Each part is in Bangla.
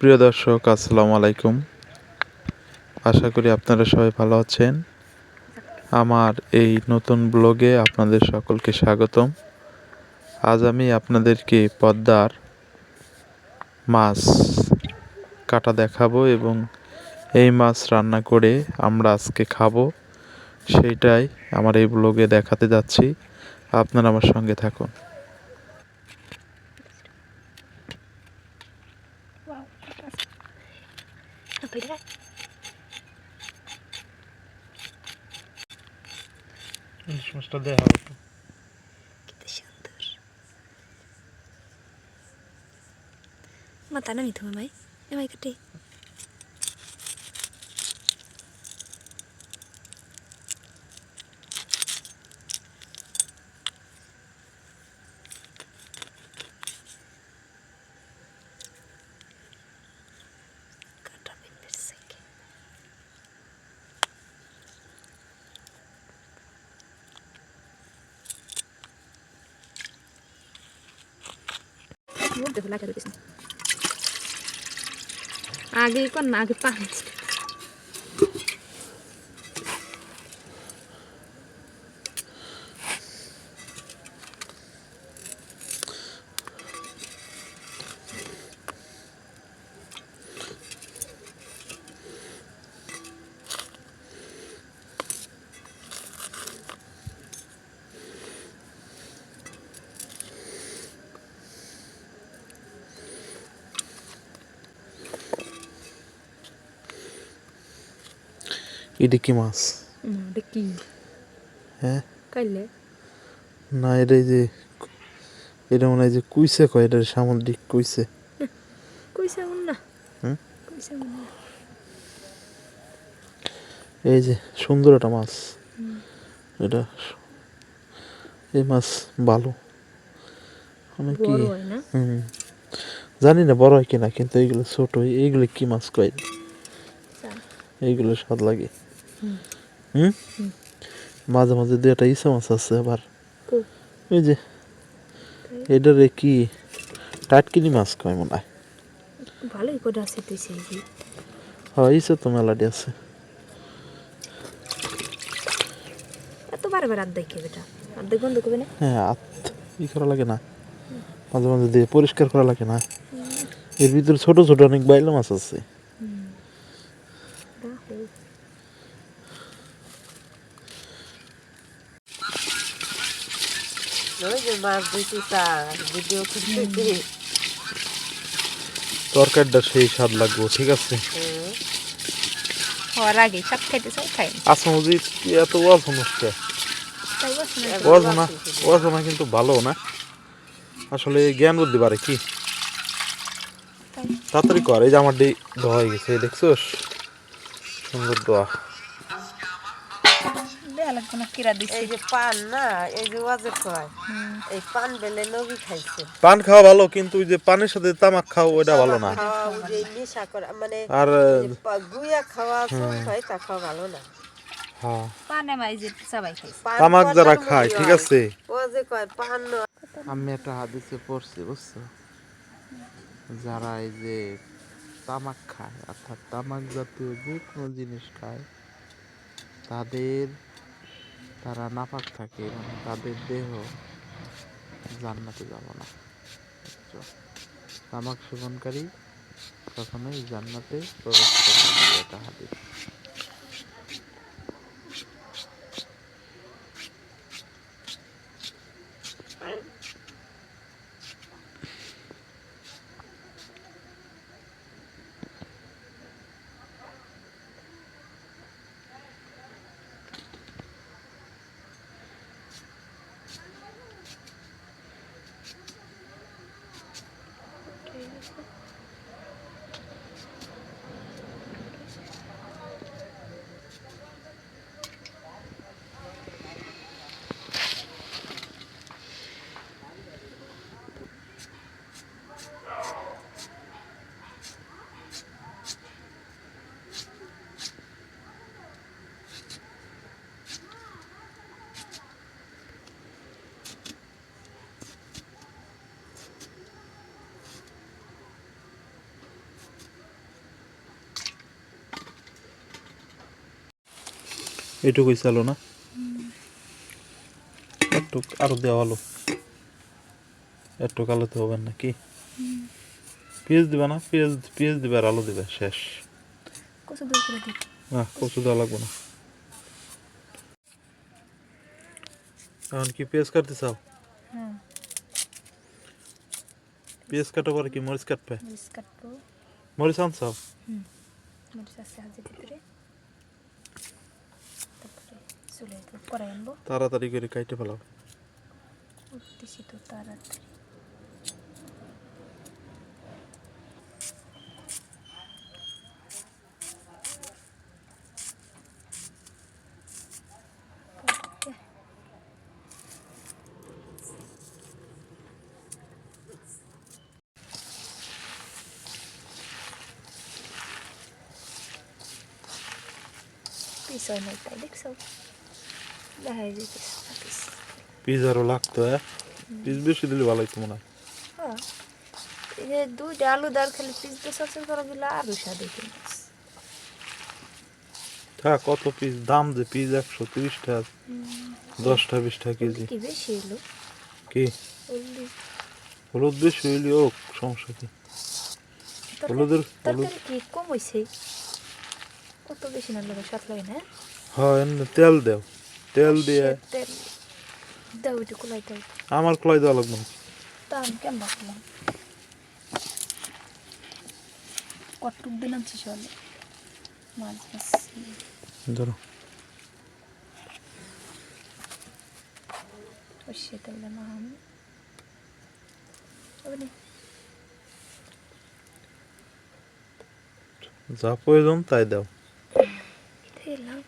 প্রিয় দর্শক, আসসালামু আলাইকুম। আশা করি আপনারা সবাই ভালো আছেন। আমার এই নতুন ব্লগে আপনাদের সকলকে স্বাগতম। আজ আমি আপনাদেরকে পদ্মার মাছ কাটা দেখাবো এবং এই মাছ রান্না করে আমরা আজকে খাব। সেইটাই আমার এই ব্লগে দেখাতে যাচ্ছি। আপনারা আমার সঙ্গে থাকুন। ইলিশ মাছটা দেখা হতো Mata na nito, mamay. Eh, may kati. Kata Lah kata disini. আগে কর না আগে পাঁচ এটা কি মাছ দেখি হ্যাঁ কাইলে না এটা এই যে এটা মনে হয় যে কুইসে কয় এটা সামুদ্রিক কুইসে না? না এই যে সুন্দর একটা মাছ এটা এই মাছ ভালো মানে কি হুম জানি না বড় হয় কিনা কিন্তু এইগুলো ছোট এইগুলো কি মাছ কয়। এইগুলো স্বাদ লাগে হুম। মাঝে মাঝে দু একটা ইসা মাছ আছে আবার। ওই যে এটারে কি? টাটকিনি মাছ কয় মনে হয়। ভালোই করে আছে তুই সেই হ্যাঁ ইসা তো মেলাটি আছে। আর দেখে বেটা? আর না? হ্যাঁ আত ই করা লাগে না। মাঝে মাঝে দিয়ে পরিষ্কার করা লাগে না। এর ভিতরে ছোট ছোট অনেক বাইলা মাছ আছে রাহো ওই যে মাছ দিছি তার ভিডিও করতেছি তরকারিটা সেই স্বাদ লাগবে ঠিক আছে? হওয়ার আগে সব খাইতে সব খাই আচ্ছা এত কিন্তু ভালো না। আসলে জ্ঞান বুদ্ধি পারে কি? তাড়াতাড়ি কর এই যে আমার ডি ধোয়া হয়ে গেছে দেখছোস? সুন্দর দোয়া। দেয়া কিরা দিছি। এই যে পান না এই যে ওয়াজে কয় এই পান বেলে নবী খাইছে। পান খাওয়া ভালো কিন্তু ওই যে পানের সাথে তামাক খাও ওটা ভালো না। নেশা করা মানে আর খাওয়া হয় তা খাওয়া ভালো না। হ্যাঁ। তামাক যারা খায় ঠিক আছে। ও যে কয় পান ন- আমি একটা হাদিসে পড়ছি বুঝছ? যারা এই যে তামাক খায় অর্থাৎ তামাক জাতীয় যে কোনো জিনিস খায় তাদের তারা নাপাক থাকে এবং তাদের দেহ জান্নাতে যাব না। তামাক সেবনকারী কখনোই জান্নাতে প্রবেশ করবে না এটা arkadaşlar. এটুকুই চালো না। একটু আরও দেওয়া হলো। একটু আলো তো হবে নাকি? পেঁয়াজ দিবে না? পেঁয়াজ পেঁয়াজ দিবে আর আলু দিবে শেষ। না কচু দেওয়া লাগবে না। এখন কি পেঁয়াজ কাটতে চাও? হ্যাঁ। পেঁয়াজ কাটার পরে কি মরিচ কাটবে? মরিচ আনছাও মরিচ আছে ভিতরে। চলে তো কড়াই আনব তাড়াতাড়ি করে কাইটে ফেলাও উঠতেছি তো তাড়াতাড়ি পিছয় নাই তাই দেখছ দেখাই পিস লাগতো হ্যাঁ পিস বেশি দিলে ভালো হইতো মনে হয় হ্যাঁ এই যে দুইটা আলু দার খালি পিস দিয়ে সচল করা গেলে আরও হইতে থাক কত পিস দাম যে পিস একশো তিরিশ টাকা দশটা বিশ টাকা কেজি কি বেশি এলো কি হলুদ বেশি হইলে হোক সমস্যা কি হলুদের হলুদ কি কম হয়েছে কত বেশি না লাগে স্বাদ লাগে না হ্যাঁ তেল দেও তেল দিয়ে। দাও একটু কুলাই দাও। আমার কলাই দেওয়া লাগবে না। তা আমি কেমন রাখলাম কটুক দিলাম চলে মাছ মাছ। ধরো। সর্ষে তেল দিলাম আমি। যা প্রয়োজন তাই দাও। দিলাম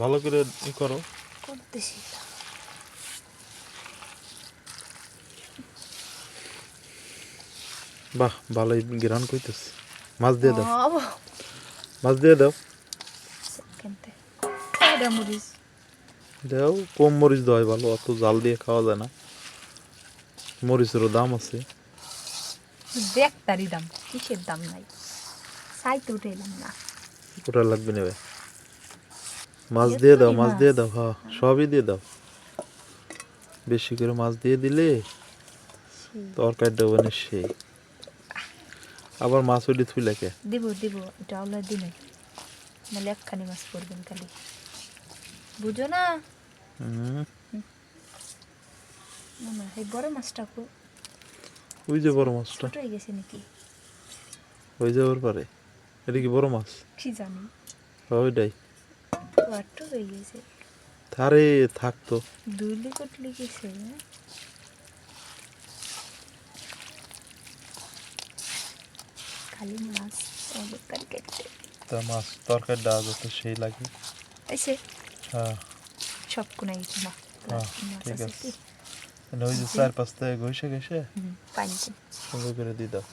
ভালো করে ই করো। করতেছি বাহ ভালোই গ্রান কইতেছে। মাছ দিয়ে দাও। মাছ দিয়ে দাও। দাও কম মরিচ দেওয়াই ভালো অত জাল দিয়ে খাওয়া যায় না। মরিচেরও দাম আছে। দেখ তারই দাম কিসের দাম নাই। না। ওটা লাগবে নেবে। মাছ দিয়ে দাও মাছ দিয়ে দাও হ্যাঁ সবই দিয়ে দাও। বেশি করে মাছ দিয়ে দিলে তরকারিটা মানে সেই। আবার মাছ ওইটি থুই লাগে দিব দিব দিনে। নাহলে একখানি মাছ পড়বেন খালি। বুঝো না? হুম, না না এই বড় মাছটা ওই যে বড় মাছটা। হয়ে গেছে নাকি? ওই যাওয়ার পারে। এটা কি বড় মাছ। কি জানি। ওইটাই। বাট্ট হয়ে গেছে। থারে থাকতো দুইলি কটলি গেছে? খালি মাছ আমাদের তরকারিতে তা মাছ তরকারি ডাল যত সেই লাগে। এসে হ্যাঁ। সব কোনাই গেছে হ্যাঁ, মাছ ঠিক আছে। ওই যে চার পাঁচ থেকে ঘষে ঘষে হুম সুন্দর করে দিয়ে দাও।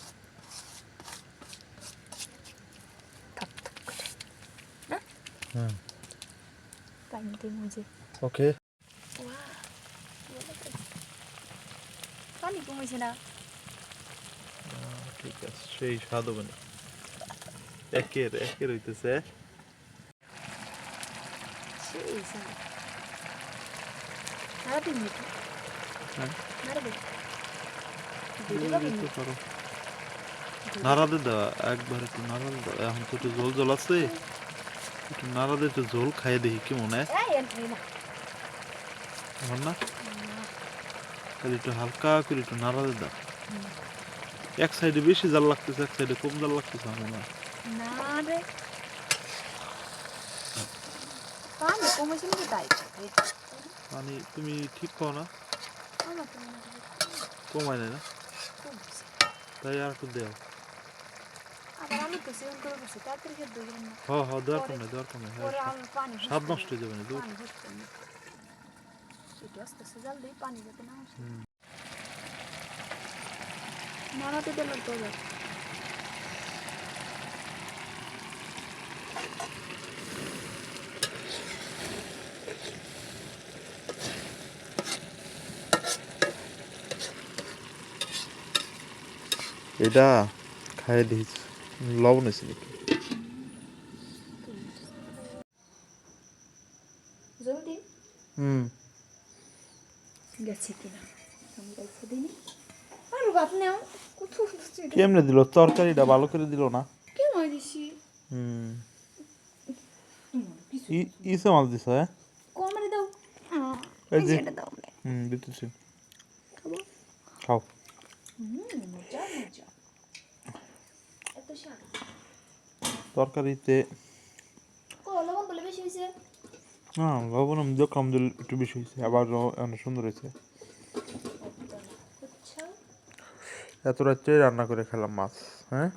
ঠিক আছে সেই স্বাদ একের একের হইতেছে সেই স্বাদ। হ্যাঁ। নাড়া দিয়ে দাও একবার একটু নাড়া এখন তো একটু জল জল আছে। একটু নাড়া দিয়ে জল খাইয়ে দেখি কি মনে হয়? না। আমার না? তাহলে একটু হালকা করে একটু নাড়া দিয়ে দাও এক সাইডে বেশি জাল লাগতেছে এক সাইডে কম জাল লাগতেছে আমার না পানি তুমি ঠিক খাও না? কমায় না? তাই আর একটু দেও। আবার আমি তো সেভেন করে বসে তাড়াতাড়ি খেতে দেবেন না হ হ দেওয়ার কম নেই দেওয়ার কম নেই স্বাদ নষ্ট হয়ে যাবে না দূর। নাড়াতে দিলাম তো। এটা খাই দিস লবণ হয়েছে নাকি হুম। গেছে কিনা? কেমনে দিল? তরকারিটা ভালো করে দিল না? দিছি? হুম। ইসে মাছ দিছ হ্যাঁ? কমরে দাও। এই যে এটা দাও না হুম দিতেছি। খাব? খাও। হুম মজা। তরকারিতে হ্যাঁ লবণ আমি দেখলাম যে একটু বেশি হয়েছে আবার অনেক সুন্দর হয়েছে। আচ্ছা। এত রাত্রে রান্না করে খেলাম মাছ হ্যাঁ?